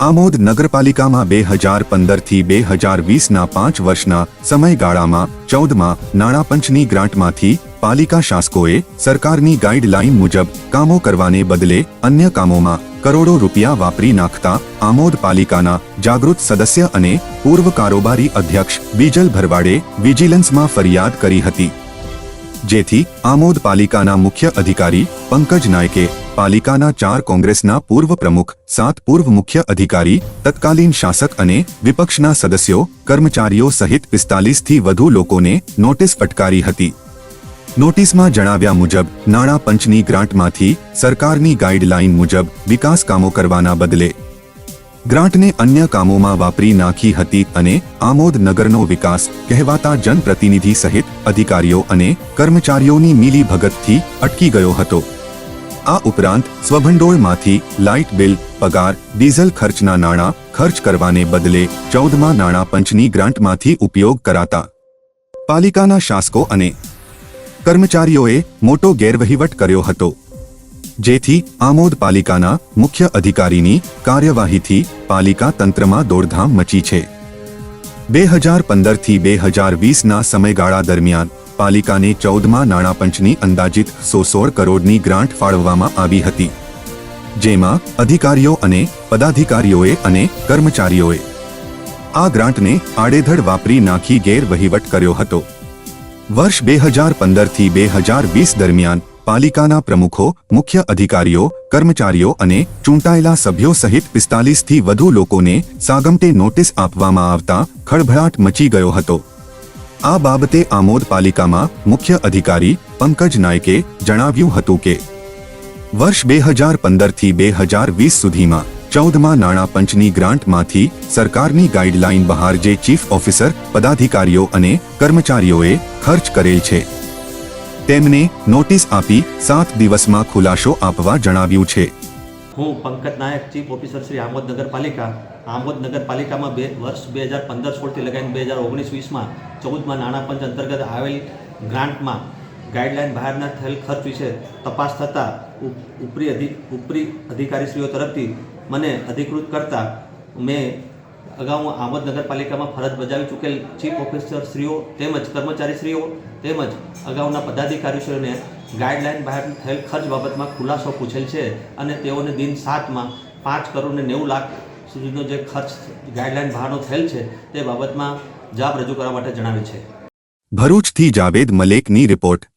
આમોદ નગરપાલિકામાં બે હજાર પંદરથી બે હજાર વીસના પાંચ વર્ષના સમયગાળામાં ચૌદમાં નાણાપંચની ગ્રાન્ટમાંથી પાલિકા શાસકોએ સરકારની ગાઈડલાઈન મુજબ કામો કરવાને બદલે અન્ય કામોમાં કરોડો રૂપિયા વાપરી નાખતા આમોદ પાલિકાના જાગૃત સદસ્ય અને પૂર્વ કારોબારી અધ્યક્ષ બીજલ ભરવાડે વિજિલન્સમાં ફરિયાદ કરી હતી. જેથી આમોદ પાલિકાના મુખ્ય અધિકારી પંકજ નાયકે પાલિકાના ચાર કોંગ્રેસના પૂર્વ પ્રમુખ, સાત પૂર્વ મુખ્ય અધિકારી, તત્કાલીન શાસક અને વિપક્ષના સદસ્યો, કર્મચારીઓ સહિત પિસ્તાલીસથી વધુ લોકોને નોટિસ ફટકારી હતી. નોટિસમાં જણાવ્યા મુજબ, નાણાં પંચની ગ્રાન્ટમાંથી સરકારની ગાઈડલાઈન મુજબ વિકાસ કામો કરવાના બદલે ગ્રાન્ટને અન્ય કામોમાં વાપરી નાખી હતી અને આમોદ નગરનો વિકાસ કહેવાતા જનપ્રતિનિધિ સહિત અધિકારીઓ અને કર્મચારીઓની મિલીભગતથી અટકી ગયો હતો. આ ઉપરાંત સ્વભંડોળમાંથી લાઇટ બિલ, પગાર, ડીઝલ ખર્ચના નાણાં ખર્ચ કરવાને બદલે ચૌદમાં નાણાં પંચની ગ્રાન્ટમાંથી ઉપયોગ કરાતા. પાલિકાના શાસકો અને કર્મચારીઓએ મોટો ગેરવહીવટ કર્યો હતો. જેથી આમોદ પાલિકાના મુખ્ય અધિકારીની કાર્યવાહીથી પાલિકા તંત્રમાં દોડધામ મચી છે. બે હજાર પંદરથી બે હજાર વીસના સમયગાળા દરમિયાન પાલિકાને ચૌદમાં નાણાપંચની અંદાજિત સો સોળ કરોડની ગ્રાન્ટ ફાળવવામાં આવી હતી, જેમાં અધિકારીઓ અને પદાધિકારીઓએ અને કર્મચારીઓએ આ ગ્રાન્ટને આડેધડ વાપરી નાખી ગેરવહીવટ કર્યો હતો. વર્ષ બે હજાર પંદરથી બે હજાર વીસ દરમિયાન પાલિકાના પ્રમુખો, મુખ્ય અધિકારીઓ, કર્મચારીઓ અને ચૂંટાયેલા સભ્યો સહિત પિસ્તાલીસથી વધુ લોકોને સાગમટે નોટિસ આપવામાં આવતા ખળભળાટ મચી ગયો હતો. આ બાબતે આમોદ પાલિકામાં મુખ્ય અધિકારી પંકજ નાયકે જણાવ્યું હતું કે, વર્ષ બે હજાર પંદરથી બે હજાર વીસ સુધીમાં ચૌદમાં નાણાં પંચની ગ્રાન્ટમાંથી સરકારની ગાઈડલાઈન બહાર જે ચીફ ઓફિસર, પદાધિકારીઓ અને કર્મચારીઓએ ખર્ચ કરેલ છે. તેમને નોટિસ આપી સાત દિવસમાં ખુલાસો આપવા જણાવ્યું છે. હું પંકજ નાયક, ચીફ ઓફિસર શ્રી આમોદ નગરપાલિકા. આમોદ નગરપાલિકામાં બે વર્ષ બે હજાર પંદર સોળથી લગાવીને બે હજાર ઓગણીસ વીસમાં ચૌદમાં નાણાં પંચ અંતર્ગત આવેલ ગ્રાન્ટમાં ગાઈડલાઈન બહારના થયેલ ખર્ચ વિશે તપાસ થતાં ઉપ- ઉપરી અધિ, ઉપરી અધિકારીશ્રીઓ તરફથી મને અધિકૃત કરતા મેં અગાઉ આમોદ નગરપાલિકામાં ફરજ બજાવી ચૂકેલ ચીફ ઓફિસરશ્રીઓ તેમજ કર્મચારીશ્રીઓ તેમજ અગાઉના પદાધિકારીશ્રીઓને ગાઈડલાઈન બહાર થયેલ ખર્ચ બાબતમાં ખુલાસો પૂછેલ છે અને તેઓને દિન સાતમાં પાંચ કરોડ ને નેવું લાખ સુધીનો જે ખર્ચ ગાઈડલાઈન બહારનો થયેલ છે, તે બાબતમાં જવાબ રજૂ કરવા માટે જણાવે છે. ભરૂચથી જાવેદ મલેકની રિપોર્ટ.